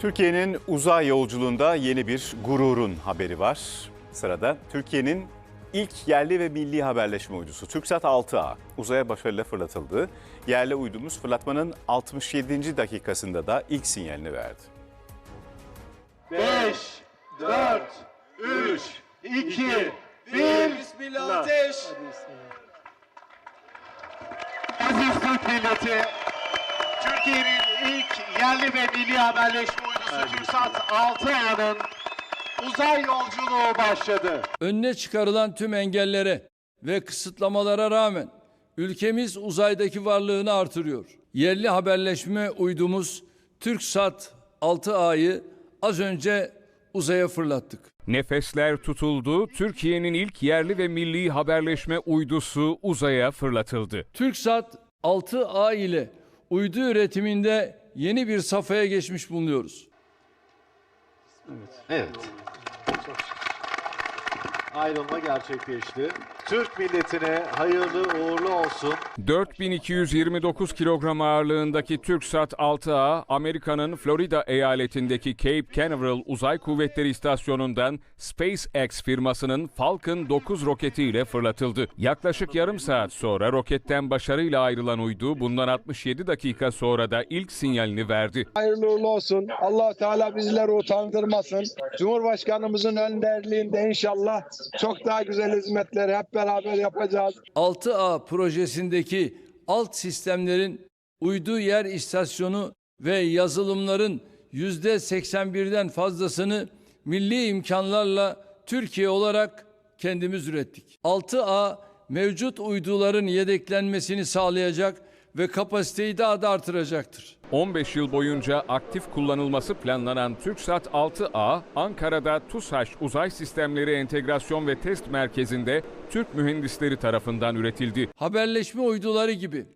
Türkiye'nin uzay yolculuğunda yeni bir gururun haberi var. Sırada Türkiye'nin ilk yerli ve milli haberleşme uydusu TürkSat 6A uzaya başarıyla fırlatıldı. Yerli uydumuz fırlatmanın 67. dakikasında da ilk sinyalini verdi. 5, 4, 3, 2, 1. Bismillah ateş. Aziz Türk milleti, yerli ve milli haberleşme uydusu TürkSat 6A'nın uzay yolculuğu başladı. önüne çıkarılan tüm engellere ve kısıtlamalara rağmen ülkemiz uzaydaki varlığını artırıyor. Yerli haberleşme uydumuz TürkSat 6A'yı az önce uzaya fırlattık. Nefesler tutuldu, Türkiye'nin ilk yerli ve milli haberleşme uydusu uzaya fırlatıldı. TürkSat 6A ile uydu üretiminde yeni bir safhaya geçmiş bulunuyoruz. Evet. Ayrılma gerçekleşti. Türk milletine hayırlı uğurlu olsun. 4229 kilogram ağırlığındaki TürkSat 6A, Amerika'nın Florida eyaletindeki Cape Canaveral Uzay Kuvvetleri İstasyonu'ndan SpaceX firmasının Falcon 9 roketiyle fırlatıldı. Yaklaşık yarım saat sonra roketten başarıyla ayrılan uydu bundan 67 dakika sonra da ilk sinyalini verdi. hayırlı uğurlu olsun. allah Teala bizleri utandırmasın. Cumhurbaşkanımızın önderliğinde inşallah çok daha güzel hizmetleri hep beraber yapacağız. 6A projesindeki alt sistemlerin uydu yer istasyonu ve yazılımların yüzde 81'den fazlasını milli imkanlarla Türkiye olarak kendimiz ürettik. 6A mevcut uyduların yedeklenmesini sağlayacak ve kapasiteyi daha da artıracaktır. 15 yıl boyunca aktif kullanılması planlanan TürkSat 6A, Ankara'da TUSAŞ Uzay Sistemleri Entegrasyon ve Test Merkezi'nde Türk mühendisleri tarafından üretildi. haberleşme uyduları gibi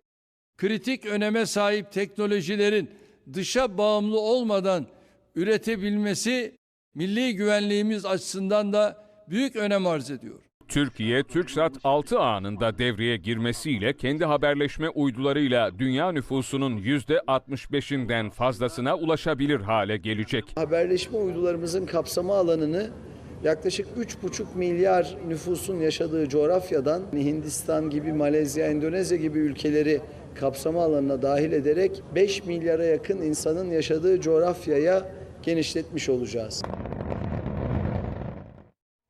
kritik öneme sahip teknolojilerin dışa bağımlı olmadan üretebilmesi milli güvenliğimiz açısından da büyük önem arz ediyor. Türkiye, TürkSat 6A'nın da devreye girmesiyle kendi haberleşme uydularıyla dünya nüfusunun %65'inden fazlasına ulaşabilir hale gelecek. haberleşme uydularımızın kapsama alanını yaklaşık 3,5 milyar nüfusun yaşadığı coğrafyadan Hindistan gibi, Malezya, Endonezya gibi ülkeleri kapsama alanına dahil ederek 5 milyara yakın insanın yaşadığı coğrafyaya genişletmiş olacağız.